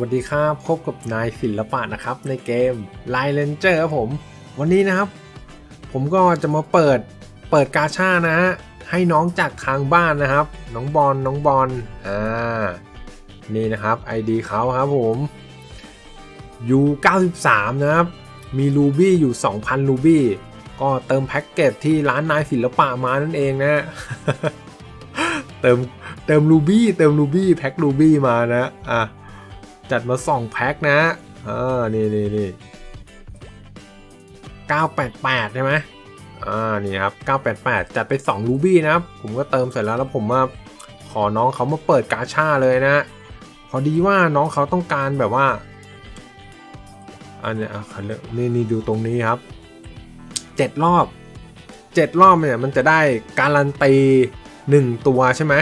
วัสดีครับ พบกับนายศิลปะนะครับในเกม Line Ranger ครับผม วันนี้นะครับ ผมก็จะมาเปิดเปิดกาชานะฮะให้น้องจากทางบ้านนะครับ น้องบอลน้องบอลอ่านี่นะครับ ID เขาครับผม U93 นะครับ มีรูบี้อยู่ 2,000รูบี้ก็เติมแพ็กเกจที่ร้านนายศิลปะมานั่นเองนะเติมเติมรูบี้เติมรูบี้แพ็ครูบี้มานะอะ จัดมาสองแพ็คนะอ่านี่นี่นี่988ใช่ไหมอ่านี่ครับ988จัดไป2รูบี้นะครับ ผมก็เติมเสร็จแล้วแล้วผมมาขอน้องเขามาเปิดกาชาเลยนะพอดีว่าน้องเขาต้องการแบบว่าอันเนี้ยอะคันเลือกนี่นี่ดูตรงนี้ครับเจ็ดรอบเจ็ดรอบเนี่ยมันจะได้การันตีหนึ่งตัวใช่ไหม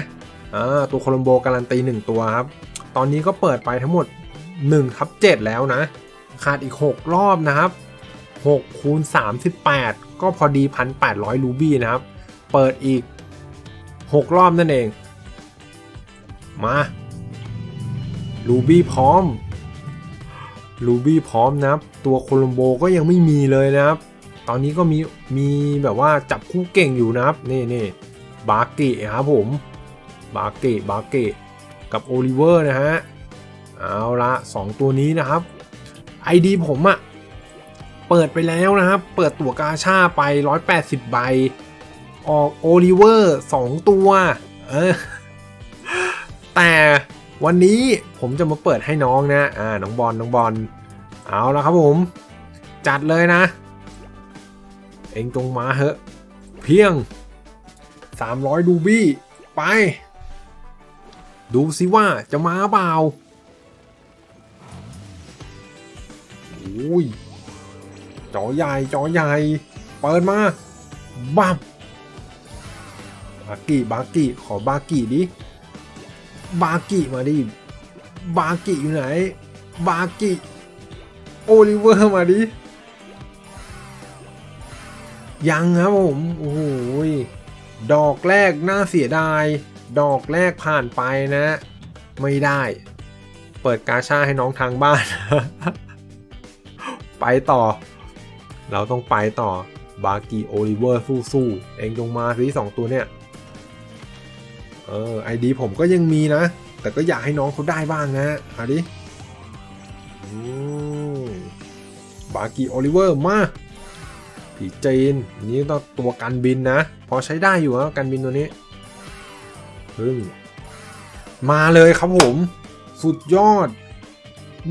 อ่าตัวโคลัมโบการันตีหนึ่งตัวครับ ตอนนี้ก็เปิดไปทั้งหมด1ทับ7แล้วนะ ขาดอีก 6 รอบนะครับ6คูณ38 ก็พอดี 1,800 รูบี้นะครับ เปิดอีก 6 รอบนั่นเอง มารูบี้พร้อมรูบี้พร้อมนะครับ ตัวโคลัมโบก็ยังไม่มีเลยนะครับ ตอนนี้ก็มีมีแบบว่าจับคู่เก่งอยู่นะครับ นี่นี่บาร์กิครับผม บาร์กิบาร์กิ กับโอลิเวอร์นะฮะ เอาละ 2 ตัวนี้นะครับ ID ผมอะเปิดไปแล้วนะครับ เปิดตั๋วกาชาไป 180 ใบ ออกโอลิเวอร์ 2 ตัว เออ แต่วันนี้ผมจะมาเปิดให้น้องนะ อ่า น้องบอล น้องบอล เอาละครับผม จัดเลยนะ เองตรงมาเหอะ เพียง 300 ดูบี้ ไป ดูสิว่าจะมาเปล่าโอ้ยจอใหญ่จอใหญ่ เปิดมาบับบากิบากิขอบากิดิบากิมาดิบากิอยู่ไหน บากิโอลิเวอร์มาดิยังครับผมโอ้โหยดอกแรกน่าเสียดาย ดอกแรกผ่านไปนะ ไม่ได้ เปิดกาชาให้น้องทางบ้าน ไปต่อ เราต้องไปต่อบากีโอลิเวอร์สู้ๆเองจงมาสิสองตัวเนี่ยเออไอดีผมก็ยังมีนะ แต่ก็อยากให้น้องเขาได้บ้างนะเอาดิบากีโอลิเวอร์มาผีจีนนนี้ต้องตัวกันบินนะ พอใช้ได้อยู่นะกันบินตัวนี้ พึ่งมาเลยครับผม สุดยอด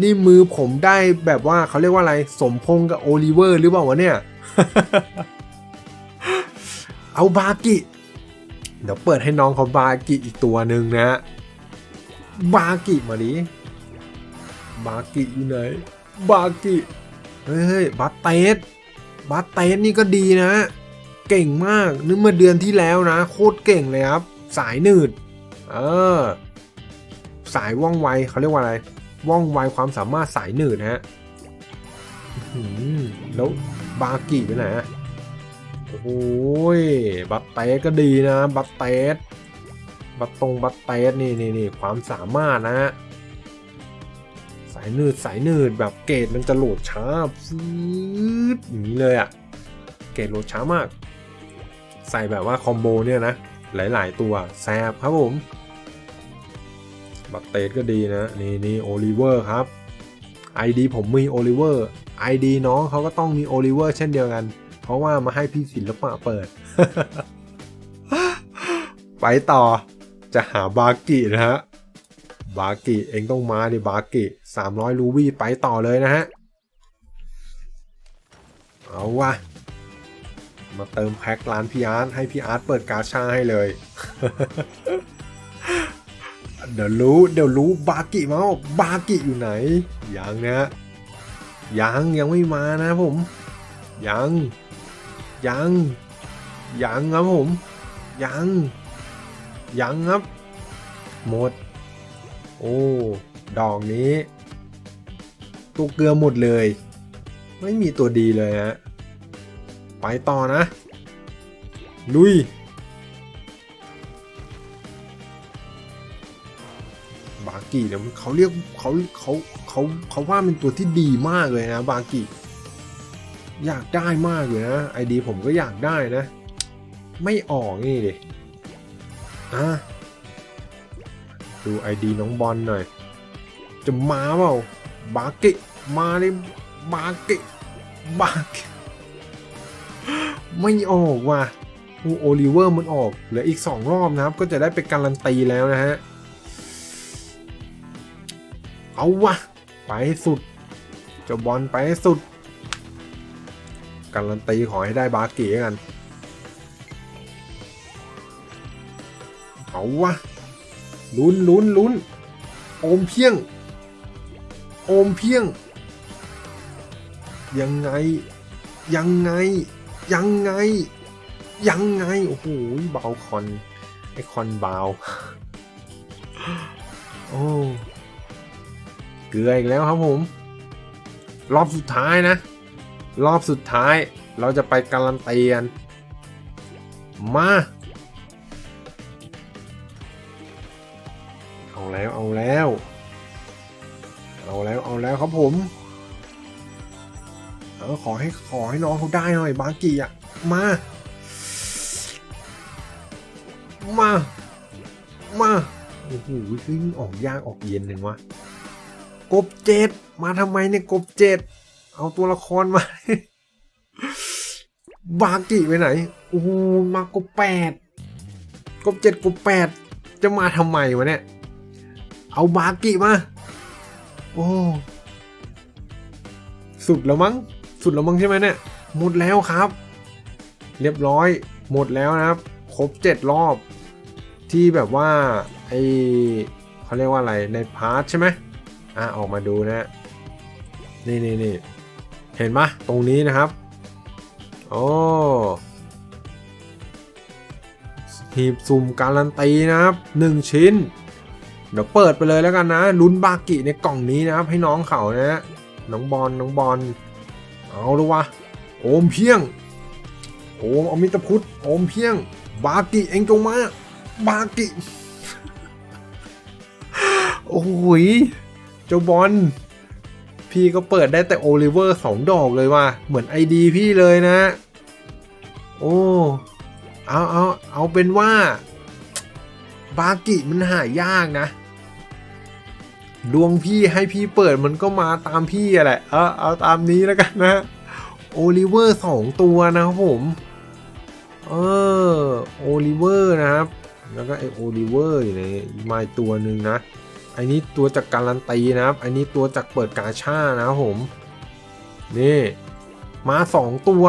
นี่มือผมได้แบบว่าเขาเรียกว่าอะไร สมพงษ์กับโอลิเวอร์หรือเปล่าวะเนี่ย เอาบากิ เดี๋ยวเปิดให้น้องเขาบากิอีกตัวหนึ่งนะ บากิมาดิบากิอยู่ไหน บากิ เฮ้ยบัตเตสบัตเตสนี่ก็ดีนะ เก่งมาก นึกเมื่อเดือนที่แล้วนะ โคตรเก่งเลยครับ สายหนืดเออสายว่องไวเขาเรียกว่าอะไร ว่องไวความสามารถสายหนืดนะฮะแล้วบากิไปไหนอะโอ้ยบัตเตสก็ดีนะ บัตเตสบัตตรงบัตเตสนี่นี่นี่ความสามารถนะฮะสายหนืดสายหนืดแบบเกรดมันจะโหลดช้าฟืดอย่างนี้เลยอะเกรดโหลดช้ามาก ใส่แบบว่าคอมโบเนี่ยนะ หลาย ๆ ตัวแซบครับผม บัตเตสก็ดีนะ นี่นี่โอลิเวอร์ครับ ID ผมมีโอลิเวอร์ ID น้องเขาก็ต้องมีโอลิเวอร์เช่นเดียวกัน เพราะว่ามาให้พี่ศิลปะเปิด ไปต่อจะหาบากินะฮะ บากิเองต้องมาดิบากิ300 รูบี้ไปต่อเลยนะฮะ เอาวะ มาเติมแพ็คร้านพี่อาร์ตให้พี่อาร์ตเปิดกาชาให้เลย เดี๋ยวรู้เดี๋ยวรู้บากิมาว่าบากิอยู่ไหน ยังนะยังยังไม่มานะผม ยัง ยัง ยังครับผม ยัง ยังครับ หมด โอ้ ดอกนี้ ตัวเกลือหมดเลย ไม่มีตัวดีเลยฮะ ไปต่อนะ ลุย บากิเนี่ยเขาเรียกเขาเขาเขาเขาว่าเป็นตัวที่ดีมากเลยนะ บากิอยากได้มากเลยนะไอดีผมก็อยากได้นะ ไม่ออกนี่ดิอะดูไอดีน้องบอลหน่อย จะมาเปล่าบากิมาเลยบากิบากิ ไม่ออกว่ะโอ้โอลิเวอร์มันออกเหลืออีก 2 รอบนะครับ ก็จะได้เป็นการันตีแล้วนะฮะ เอาวะไปสุดเจะบอลไปสุด การันตีขอให้ได้บาเก๋กัน เอาวะลุ้นลุ้นลุ้นโอมเพียง โอมเพียง ยังไง ยังไง ยังไง ยังไง โอ้โหเบาคอนไอคอนเบาโอ้เกลืออีกแล้วครับผม รอบสุดท้ายนะ รอบสุดท้ายเราจะไปการันตีกันมาเอาแล้วเอาแล้ว เอาแล้วเอาแล้วครับผม เอาขอให้ขอให้น้องเขาได้หน่อยบากิอะ มา มา มาโอ้โหขึ้นออกยากออกเย็นหนึ่งวะกบเจ็ดมาทำไมเนี่ยกบเจ็ดเอาตัวละครมา บากิไปไหนโอ้โหมากบแปดกบเจ็ดกบแปดจะมาทำไมวะเนี่ย เอาบากิมา โอ้ สุดแล้วมั้ง สุดแล้วมั้งใช่ไหมเนี่ย หมดแล้วครับ เรียบร้อย หมดแล้วนะครับ ครบเจ็ดรอบ ที่แบบว่าไอเขาเรียกว่าอะไรในพาร์ทใช่ไหมอะออกมาดูนะ นี่นี่นี่เห็นปะตรงนี้นะครับโอ้หีบสุ่มการันตีนะครับ 1 ชิ้น เดี๋ยวเปิดไปเลยแล้วกันนะลุ้นบากิในกล่องนี้นะครับ ให้น้องเขานะฮะน้องบอลน้องบอล เอาละวะ โอมเพียง โอมอมิตพุทธโอมเพียง บากิเองจงมา บากิ โอ้ยเจ้าบอล พี่ก็เปิดได้แต่โอลิเวอร์สองดอกเลยว่ะ เหมือนไอดีพี่เลยนะ โอ้ เอาเอาเอาเป็นว่า บากิมันหายากนะ ดวงพี่ให้พี่เปิดมันก็มาตามพี่อะแหละ เออเอาตามนี้แล้วกันนะโอลิเวอร์สองตัวนะครับผม เออโอลิเวอร์นะครับ แล้วก็ไอโอลิเวอร์อยู่ในมาตัวหนึ่งนะ อันนี้ตัวจากการันตีนะครับ อันนี้ตัวจากเปิดกาชานะครับผม นี่ มาสองตัว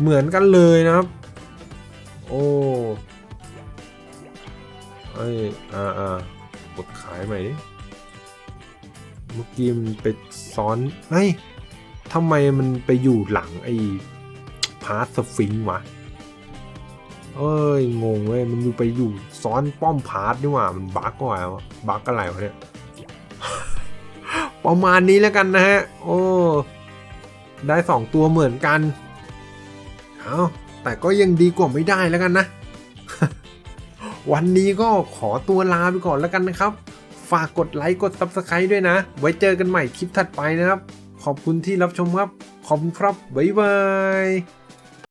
เหมือนกันเลยนะครับ โอ้ไอยอ่าอ่ากดขายใหม่ดิ มื่อกี้มันไปซ้อนเฮ้ยทำไมมันไปอยู่หลังไอ้พาร์สฟิงค์วะ เอ้ย งงเว้ย มันอยู่ไปอยู่ซ้อนป้อมพาร์ทนี่หว่า มันบั๊กก็อะไรวะบั๊กอะไรวะเนี่ย ประมาณนี้แล้วกันนะฮะ โอ้ ได้สองตัวเหมือนกัน เอาแต่ก็ยังดีกว่าไม่ได้แล้วกันนะ วันนี้ก็ขอตัวลาไปก่อนแล้วกันนะครับ ฝากกดไลค์กด Subscribe ด้วยนะ ไว้เจอกันใหม่คลิปถัดไปนะครับ ขอบคุณที่รับชมครับ ขอบคุณครับ บ๊ายบาย